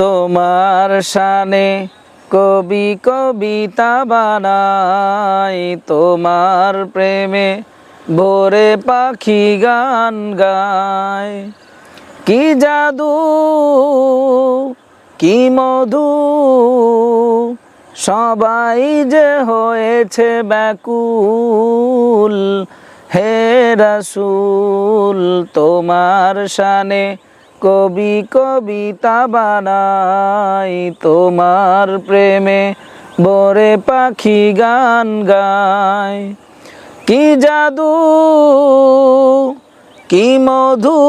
তোমার শানে কবি কবিতা বানাই, তোমার প্রেমে ভোরে পাখি গান গায় কি জাদু, কি মধু, সবাই যে হয়েছে ব্যাকুল, হে রসুল, তোমার শানে কবি কবিতা বানাই তোমার প্রেমে, বরে পাখি গান গায় কি জাদু, কি মধু,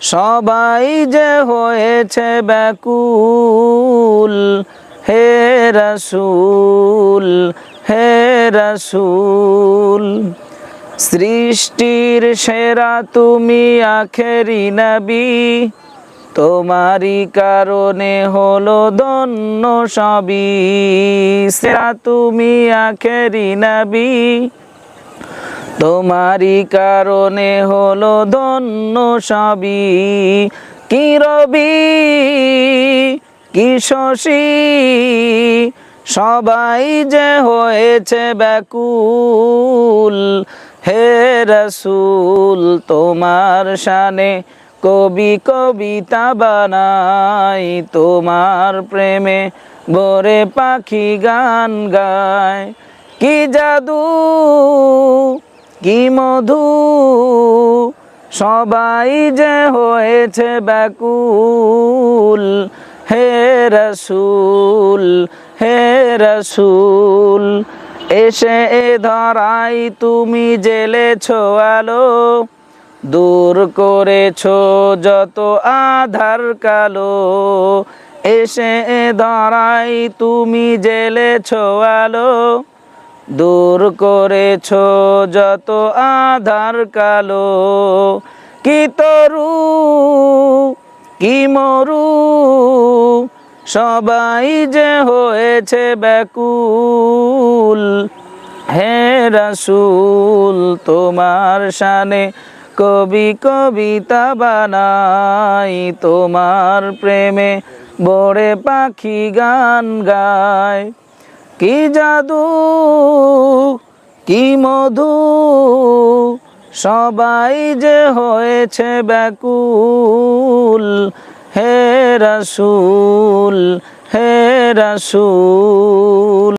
সবাই যে হয়েছে ব্যাকুল। হে রসুল হে রসুল। সৃষ্টির সেরা তুমি আখেরি নবী। তোমারই কারণে হলো ধন্য সবই। সেরা তুমি আখেরি নবী। তোমারই কারণে হলো ধন্য সবই। কি রবি? কি শশী? সবাই যে হয়েছে ব্যাকুল। হে রসুল, তোমার শানে কবি কবিতা বানাই, তোমার প্রেমে বরে পাখি গান গায়। কি জাদু, কি মধু, সবাই যে হয়েছে ব্যাকুল। হে রসুল হে রসুল এসে এ ধরাই তুমি জেলেছ আলো, দূর করেছ যত আধার কালো। এসে এ ধরাই তুমি জেলেছ আলো, দূর করেছ যত আধার কালো। কি তরু, কি মরু সবাই যে হয়েছে ব্যাকুল, হে রসুল, তোমার শানে কবি কবিতা বানাই, তোমার প্রেমে বড়ে পাখি গান গায়। কি জাদু, কি মধু, সবাই যে হয়েছে ব্যাকুল রসুল হে রসুল।